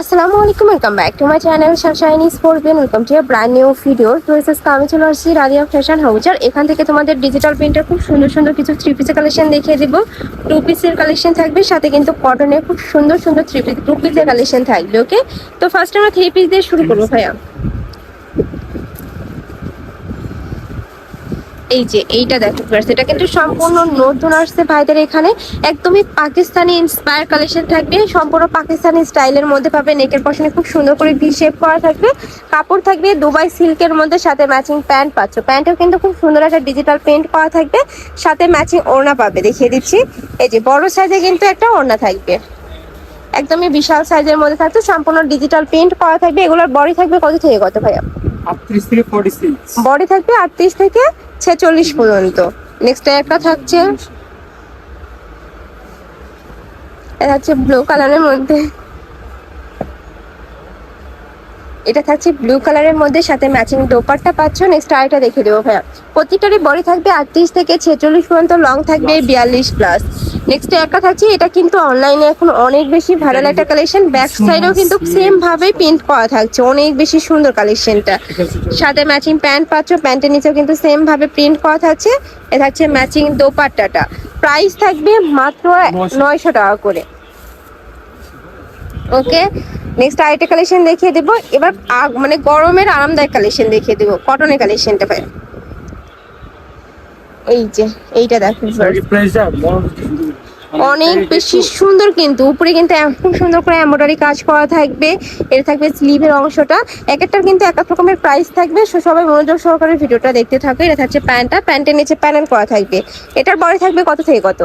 আসসালামু আলাইকুম welcome back to my channel sunshiny sports bin welcome to brand new video তো SSK আমি চলে আসছি রাদিয়া ফ্যাশন হাউজার এখান থেকে তোমাদের ডিজিটাল প্রিন্টের খুব সুন্দর সুন্দর কিছু থ্রি পিসের কালেকশন দেখিয়ে দেবো। টু পিসের কালেকশন থাকবে, সাথে কিন্তু কটনের খুব সুন্দর সুন্দর থ্রি পিস টু পিসের কালেকশন থাকবে ওকে তো ফার্স্ট আমরা থ্রি পিস দিয়ে শুরু করব, ভাইয়া। এই যে এইটা দেখো গার্স এটা কিন্তু সম্পূর্ণ নতুন আসছে ভাইদের এখানে। একদমই পাকিস্তানি ইন্সপায়ার কালেকশন থাকবে। সম্পূর্ণ পাকিস্তানি স্টাইলের মধ্যে পাবে নেকের পশনে খুব সুন্দর করে ভি শেপ করা থাকবে। কাপড় থাকবে দুবাই সিল্কের মধ্যে সাথে ম্যাচিং প্যান্ট পাচ্ছ। প্যান্টেও কিন্তু খুব সুন্দর একটা ডিজিটাল প্রিন্ট করা থাকবে। সাথে ম্যাচিং ওড়না পাবে দেখিয়ে দিচ্ছি। এই যে বড় সাইজে কিন্তু একটা ওড়না থাকবে। একদমই বিশাল সাইজের মধ্যে থাকবে সম্পূর্ণ ডিজিটাল প্রিন্ট করা থাকবে। এগুলোর বডি থাকবে কত থেকে কত ভাইয়া? বডি থাকবে আটত্রিশ থেকে ছেচল্লিশ পর্যন্ত। নেক্সট একটা থাকছে। এটা হচ্ছে ব্লু কালারের মধ্যে। এটা থাকছে ব্লু কালারের মধ্যে সাথে ম্যাচিং দোপাট্টা পাচ্ছ। নেক্সট আরেকটা দেখে দেবো ভাইয়া। প্রত্যেকটারই বডি থাকবে আটত্রিশ থেকে ছেচল্লিশ পর্যন্ত লং থাকবে বিয়াল্লিশ প্লাস নেক্সট একটা থাকছে এটা কিন্তু অনলাইনে এখন অনেক বেশি ভাইরাল একটা কালেকশন ব্যাক সাইডেও কিন্তু সেম ভাবে প্রিন্ট করা থাকছে অনেক বেশি সুন্দর কালেকশনটা সাথে ম্যাচিং প্যান্ট পাচ্ছ প্যান্টের নিচেও কিন্তু সেম ভাবে প্রিন্ট করা থাকছে। এ থাকছে ম্যাচিং দোপাট্টাটা। প্রাইস থাকবে মাত্র নয়শো। টাকা করে। ওকে নেক্সট আরেকটা কালেকশন দেখিয়ে দেবো। এবার মানে গরমের আরামদায়ক কালেকশন দেখিয়ে দেবো কটনের কালেকশনটা ভাই এই যে এইটা দেখো অনেক বেশি সুন্দর। কিন্তু। উপরে কিন্তু খুব সুন্দর করে এমব্রয়ডারি কাজ করা থাকবে। এর থাকবে স্লিভের অংশটা। এক একটার কিন্তু এক এক রকমের প্রাইস থাকবে। সো সবাই মনোযোগ সহকারে ভিডিওটা দেখতে থাকবে এটা থাকছে প্যান্টটা। প্যান্টের নিচে প্যানেল করা থাকবে। এটার বডি থাকবে কত থেকে কত?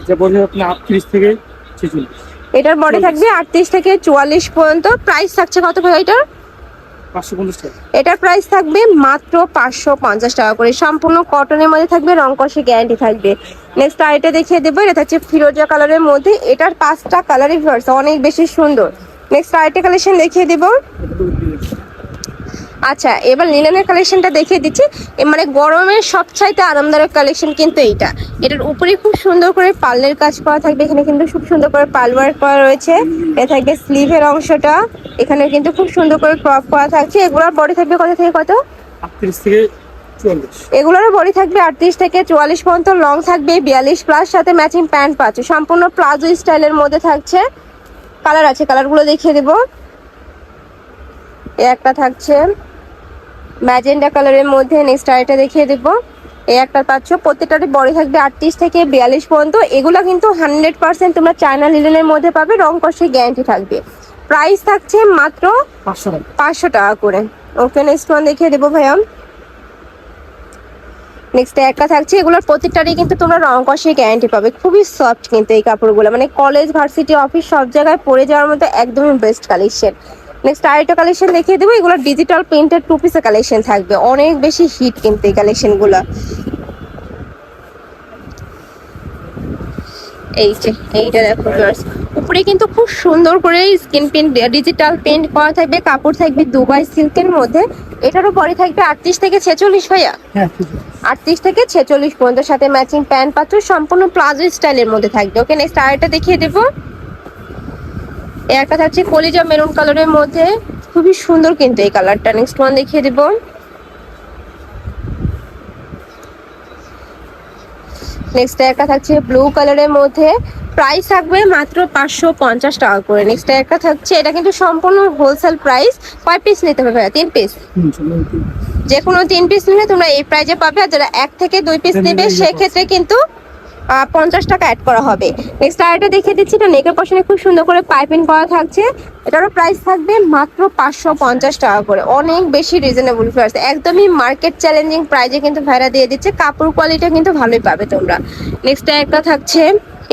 এটা বলছে আপনি আটত্রিশ থেকে ছেচল্লিশ। এটার বডি থাকবে আটত্রিশ থেকে চুয়াল্লিশ পর্যন্ত। প্রাইস থাকছে কত করে এটার? এটার প্রাইস থাকবে মাত্র পাঁচশো পঞ্চাশ টাকা করে। সম্পূর্ণ কটনের মধ্যে থাকবে, রং কষে গ্যারান্টি থাকবে। নেক্সট আরেকটা দেখিয়ে দেবো, এটা হচ্ছে ফিরোজা কালারের মধ্যে। এটার পাঁচটা কালারই ভিউয়ার্স অনেক বেশি সুন্দর। নেক্সট আরেকটা কালেকশন দেখিয়ে দেবো। আচ্ছা এবার লিলেনের কালেকশনটা দেখিয়ে দিচ্ছি। মানে গরমের সবচাইতে আরামদায়ক কালেকশন কিন্তু এইটা। এটার উপরে খুব সুন্দর করে পার্লের কাজ করা থাকবে। এখানে কিন্তু খুব সুন্দর করে পাল ওয়ার্ক করা রয়েছে। এ থাকবে স্লিভের অংশটা। এখানে কিন্তু খুব সুন্দর করে ক্রপ করা থাকছে। এগুলোর বডি থাকবে কত থেকে কত? থেকে এগুলোরও বডি থাকবে আটত্রিশ থেকে চুয়াল্লিশ পর্যন্ত। লং থাকবে বিয়াল্লিশ প্লাস সাথে ম্যাচিং প্যান্ট পাচ্ছে। সম্পূর্ণ প্লাজো স্টাইলের মধ্যে থাকছে। কালার আছে কালারগুলো দেখিয়ে দেবো। একটা থাকছে ম্যাজেন্ডা কালারের মধ্যে নেক্সট আরেকটা দেখিয়ে দেবো। এই একটা পাচ্ছ প্রত্যেকটারই বডি থাকবে আটত্রিশ থেকে বিয়াল্লিশ পর্যন্ত। এগুলো কিন্তু হান্ড্রেড পার্সেন্ট তোমরা চায়না লিলেনের মধ্যে পাবে রং কষে গ্যারান্টি থাকবে। প্রাইস থাকছে মাত্র পাঁচশো টাকা। করে। ওকে নেক্সট ওয়ান দেখিয়ে দেবো ভাইয়া। নেক্সট একটা থাকছে এগুলোর প্রত্যেকটারই কিন্তু তোমরা রং কষে গ্যারান্টি পাবে। খুবই সফট কিন্তু এই কাপড়গুলো। মানে কলেজ ভার্সিটি অফিস সব জায়গায় পরে যাওয়ার মতো একদমই বেস্ট কালেকশন নেক্সট আরেকটা কালেকশন দেখিয়ে দেবো। এগুলো ডিজিটাল প্রিন্টেড টু পিসের কালেকশন থাকবে। অনেক বেশি হিট কিন্তু এই কালেকশনগুলো এই যে এইটা দেখো উপরে কিন্তু খুব সুন্দর করে স্কিন প্রিন্ট ডিজিটাল প্রিন্ট করা থাকবে। কাপড় থাকবে দুবাই সিল্কের মধ্যে। এটারও পরে থাকবে আটত্রিশ থেকে ছেচল্লিশ ভাইয়া। হ্যাঁ আটত্রিশ থেকে ছেচল্লিশ পর্যন্ত সাথে ম্যাচিং প্যান্ট পাত্র সম্পূর্ণ প্লাজো স্টাইলের মধ্যে থাকবে। ওকে নেক্সট আরেকটা দেখিয়ে দেবো। একটা থাকছে কলিজা মেরুন কালারের মধ্যে। খুবই সুন্দর কিন্তু এই কালারটা। নেক্সট ওয়ান দেখিয়ে দেবো। নেক্সট একটা থাকছে ব্লু কালারের মধ্যে। প্রাইস থাকবে মাত্র পাঁচশো পঞ্চাশ টাকা করে। নেক্সট একটা থাকছে এটা কিন্তু সম্পূর্ণ হোলসেল প্রাইস কয় পিস নিতে হবে তিন পিস। যে কোনো তিন পিস নিলে তোমরা এই প্রাইজে পাবে। আর যারা এক থেকে দুই পিস নেবে সেক্ষেত্রে কিন্তু পঞ্চাশ টাকা অ্যাড করা হবে। নেক্সট আরেকটা দেখে দিচ্ছি, এটা নেকের পশনে খুব সুন্দর করে পাইপিং করা থাকছে। এটারও প্রাইস থাকবে মাত্র পাঁচশো পঞ্চাশ টাকা করে। অনেক বেশি রিজনেবল প্রাইস একদমই মার্কেট চ্যালেঞ্জিং প্রাইজে কিন্তু ভাইরা দিয়ে দিচ্ছে। কাপড় কোয়ালিটি কিন্তু ভালোই পাবে তোমরা। নেক্সট একটা থাকছে,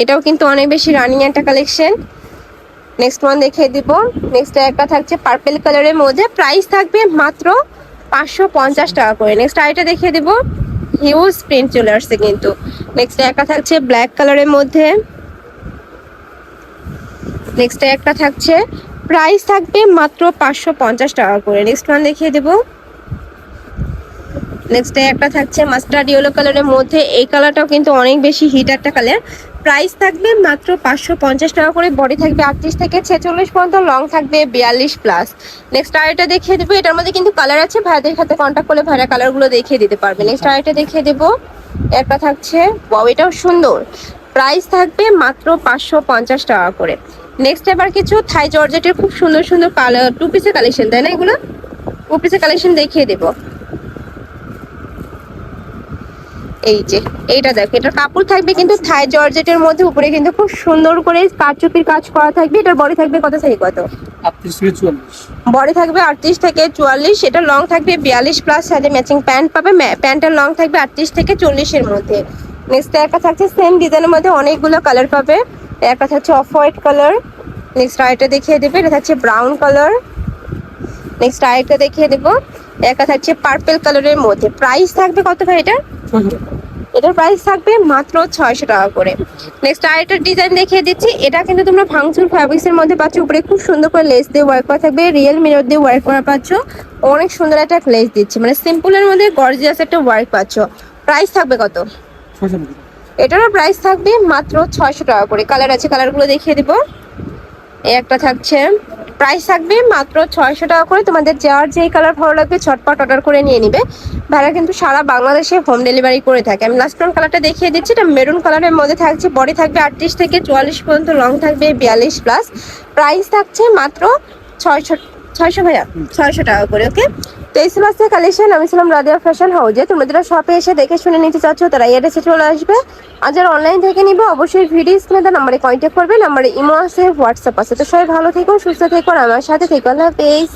এটাও কিন্তু অনেক বেশি রানিং একটা কালেকশন নেক্সট ওয়ান দেখিয়ে দিব। নেক্সট একটা থাকছে পার্পেল কালারের মধ্যে। প্রাইস থাকবে মাত্র পাঁচশো পঞ্চাশ টাকা করে। নেক্সট আইটা দেখিয়ে দিব। হিউজ প্রিন্ট চলে আসছে কিন্তু। নেক্সট একটা থাকছে ব্ল্যাক কালারের মধ্যে। নেক্সট একটা থাকছে। প্রাইস থাকবে মাত্র পাঁচশো পঞ্চাশ টাকা করে। নেক্সট ওয়ান দেখিয়ে দেব। নেক্সট একটা থাকছে মাস্টার্ড ইয়েলো কালারের মধ্যে। এই কালারটাও কিন্তু অনেক বেশি হিট একটা কালার প্রাইস থাকবে মাত্র পাঁচশো পঞ্চাশ টাকা করে। বডি থাকবে আটত্রিশ থেকে ছেচল্লিশ পর্যন্ত। লং থাকবে বিয়াল্লিশ প্লাস নেক্সট আরেকটা দেখিয়ে দেবো। এটার মধ্যে কিন্তু কালার আছে। ভাইদের সাথে কন্ট্যাক্ট করলে ভাইরা কালারগুলো দেখিয়ে দিতে পারবে। নেক্সট আরেকটা দেখিয়ে দেবো। একটা থাকছে ওয়াও এটাও সুন্দর। প্রাইস থাকবে মাত্র পাঁচশো পঞ্চাশ টাকা করে। নেক্সট এবার কিছু থাই জর্জেটের খুব সুন্দর সুন্দর কালার টু পিসের কালেকশন তাই না এগুলো? টু পিসের কালেকশন দেখিয়ে দেবো। এই যে এইটা দেখো এটার কাপড় থাকবে কিন্তু থাই জর্জেটের মধ্যে উপরে কিন্তু খুব সুন্দর করে কারচুপির কাজ করা থাকবে। এটার বডি থাকবে কত থেকে কত? বডি থাকবে আটত্রিশ থেকে চুয়াল্লিশ এটা লং থাকবে বিয়াল্লিশ প্লাস সাথে ম্যাচিং প্যান্ট পাবে। প্যান্টের লং থাকবে আটত্রিশ থেকে চল্লিশের মধ্যে। নেক্সট একটা থাকছে সেম ডিজাইনের মধ্যে অনেকগুলো কালার পাবে। একটা থাকছে অফ হোয়াইট কালার নেক্সট আরেকটা দেখিয়ে দেবে এটা থাকছে ব্রাউন কালার নেক্সট আরেকটা দেখিয়ে দেবো একটা থাকছে পার্পেল কালারের মধ্যে। প্রাইস থাকবে কত ভাই টাকা এটার প্রাইস থাকবে মাত্র ছয়শো টাকা করে। নেক্সট আরেকটা ডিজাইন দেখিয়ে দিচ্ছি। এটা কিন্তু তোমরা ভাঙচুর ফ্যাব্রিক্স এর মধ্যে পাচ্ছ। উপরে খুব সুন্দর করে লেস দিয়ে ওয়ার্ক করা থাকবে। রিয়েল মিরর দিয়ে ওয়ার্ক করা পাচ্ছ। অনেক সুন্দর একটা লেস দিচ্ছে। মানে সিম্পলের মধ্যে গর্জিয়াস একটা ওয়ার্ক পাচ্ছ। প্রাইস থাকবে কত? এটারও প্রাইস থাকবে মাত্র ছয়শো টাকা করে। কালার আছে কালারগুলো দেখিয়ে দিব। এই একটা থাকছে। প্রাইস থাকবে মাত্র ছয়শো টাকা করে। তোমাদের যার যেই কালার ভালো লাগবে ছটপট অর্ডার করে নিয়ে নিবে। ভাড়া কিন্তু সারা বাংলাদেশে হোম ডেলিভারি করে থাকে। আমি লাস্ট কালারটা দেখিয়ে দিচ্ছি। এটা মেরুন কালারের মধ্যে থাকছে। বডি থাকবে আটত্রিশ থেকে চুয়াল্লিশ পর্যন্ত রং থাকবে বিয়াল্লিশ প্লাস প্রাইস থাকছে মাত্র ছয়শো ছয়শো ভাইয়া, ছয়শো টাকা করে ওকে তো এই ছিল কালেকশন আমি ছিলাম রাদিয়া ফ্যাশন হাউজে তোমরা যারা শপে এসে দেখে শুনে নিতে চাচ্ছ, তারা এই অ্যাড্রেসে চলে আসবে। আর যারা অনলাইন থেকে নিবে, অবশ্যই ভিডিও স্ক্রিনে তার নাম্বারে কন্ট্যাক্ট করবে। নাম্বারে ইমো আছে হোয়াটসঅ্যাপ আছে। তো সবাই ভালো থেকো, সুস্থ থেকো আমার সাথে থেকো। আল্লাহ হাফেজ।